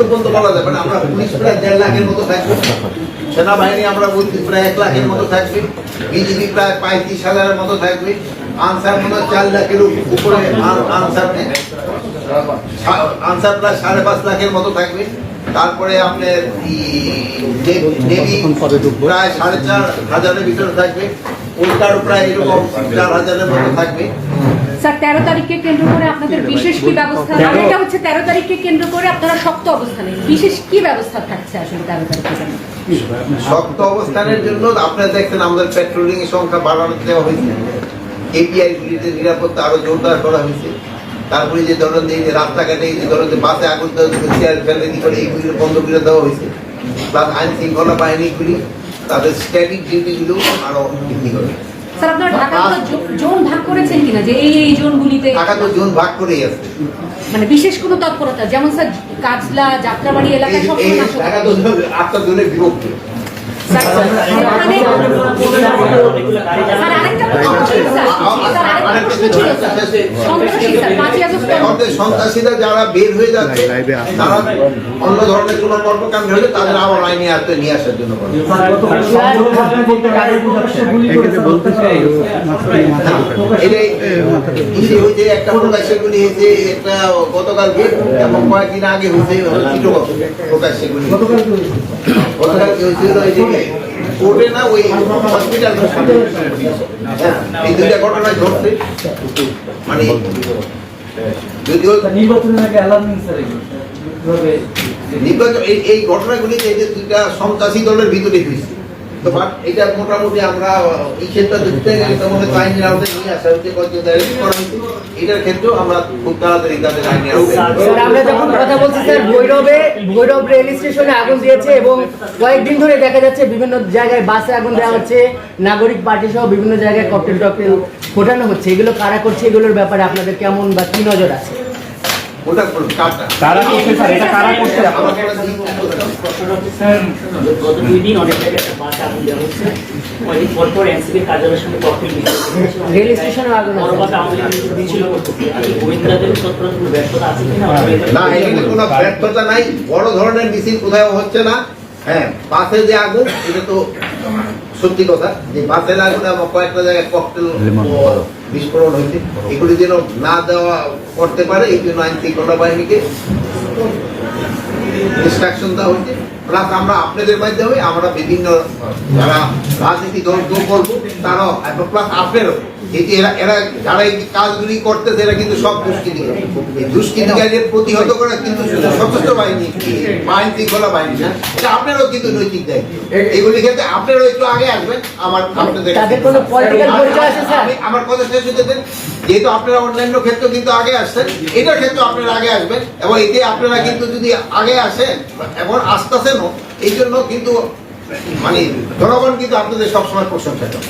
পর্যন্ত বলা যাবে না আমরা পুলিশ প্রায় দেড় লাখের মতো থাকবে সেনাবাহিনী আমরা বলছি প্রায় এক লাখের মতো থাকবে বিজেপি প্রায় পঁয়ত্রিশ হাজারের মতো থাকবে আনসার মনে হয় চার লাখের উপরে আনসার আনসার প্রায় সাড়ে পাঁচ লাখের মতো থাকবে তারপরে আপনার প্রায় সাড়ে চার হাজারের ভিতরে থাকবে ওইটার প্রায় এরকম চার হাজারের মতো থাকবে স্যার তেরো তারিখকে কেন্দ্র করে আপনাদের বিশেষ কি ব্যবস্থা? এটা হচ্ছে তেরো তারিখকে কেন্দ্র করে আপনারা শক্ত অবস্থানে বিশেষ কি ব্যবস্থা থাকছে আসলে তেরো তারিখে? শক্ত অবস্থানের জন্য আপনারা দেখছেন আমাদের পেট্রোলিং সংখ্যা বাড়ানো দেওয়া হয়েছে। এপিআই গুলিতে নিরাপত্তা আরও জোরদার করা হয়েছে। তারপরে যে ধরেন যে এই যে রাস্তাঘাটে এই যে ধরেন যে বাসে আগুন চেয়ার ফেলে করে এইগুলো বন্ধ করে দেওয়া হয়েছে। প্লাস আইন শৃঙ্খলা বাহিনীগুলি তাদের স্ট্যাটিক ডিউটিগুলো আরও বৃদ্ধি করে স্যার আপনারা ঢাকা জোন ভাগ করেছেন কিনা? যে এই এই জোনগুলিতে তো জোন ভাগ করেই আছে। মানে বিশেষ কোনো তৎপরতা? যেমন স্যার কাজলা যাত্রাবাড়ি এলাকায় সব। টাকা তো আটটা জোনে বিভক্ত। স্যার, সন্ত্রাসীরা যারা বের হয়ে যাচ্ছে তারা অন্য ধরনের কোনো কর্মকাণ্ড হলে তাদের আবার আইনে আয়ত্তে নিয়ে আসার জন্য হয়েছে একটা হয়েছে একটা গতকালকে এবং কয়েকদিন আগে হয়েছে চিটগত প্রকাশ্যগুলি গতকাল কি হয়েছিল। কোর্টে না ওই হসপিটাল এই দুইটা ঘটনা ঘটছে। মানে যদিও নির্বাচনের আগে অ্যালার্মিং স্যার নির্বাচন এই ঘটনাগুলিতে এই যে দুইটা সন্ত্রাসী দলের ভিতরে হয়েছে। ভৈরব রেল স্টেশনে আগুন দিয়েছে এবং কয়েকদিন ধরে দেখা যাচ্ছে বিভিন্ন জায়গায় বাসে আগুন দেওয়া হচ্ছে। নাগরিক পার্টি সহ বিভিন্ন জায়গায় ককটেল টকটেল ফোটানো হচ্ছে। এগুলো কারা করছে, এগুলোর ব্যাপারে আপনাদের কেমন বা কি নজর আছে? ওটা করুন কাজটা কারা করছে স্যার? এটা কারা করছে? আমার কোনো গত দুই দিন অনেক জায়গায় একটা আগুন দেওয়া হচ্ছে কয়েকদিন পর পর এনসিপির কার্যালয়ের সঙ্গে ককটেল রেল স্টেশনে আগুন আছে। পরবর্তী আওয়ামী লীগ দিয়েছিল গোয়েন্দাদের তৎপরতা কোনো ব্যর্থতা আছে কিনা? না এখানে কোনো ব্যর্থতা নাই। বড় ধরনের মিছিল কোথাও হচ্ছে না। হ্যাঁ বাসে যে আগুন এটা তো সত্যি কথা যে বাসের লাগলে আমার কয়েকটা জায়গায় ককটেল বিস্ফোরণ হয়েছে। এগুলি যেন না দেওয়া করতে পারে এই জন্য আইন শৃঙ্খলা বাহিনীকে ইনস্ট্রাকশন দেওয়া হয়েছে। প্লাস আমরা আপনাদের মাধ্যমে আমরা বিভিন্ন যারা রাজনীতি দল দল করব তারাও প্লাস আপনারও যে এরা এরা যারা এই কাজগুলি করতেছে এরা কিন্তু সব দুষ্কৃতিকারী এই দুষ্কৃতিকারীদের প্রতিহত করা কিন্তু সশস্ত্র বাহিনী আইন শৃঙ্খলা বাহিনী না। এটা আপনারও কিন্তু নৈতিক দায়িত্ব। এগুলি ক্ষেত্রে আপনারও একটু আগে আসবেন। আমার আপনাদের আমার কথা শেষ হতে দেন। যেহেতু আপনারা অন্যান্য ক্ষেত্রে কিন্তু আগে আসছেন এটার ক্ষেত্রে আপনারা আগে আসবেন। এবং এতে আপনারা কিন্তু যদি আগে আসেন এবং আসতেছেনও এই জন্য কিন্তু মানে জনগণ কিন্তু আপনাদের সবসময় প্রশংসা করে।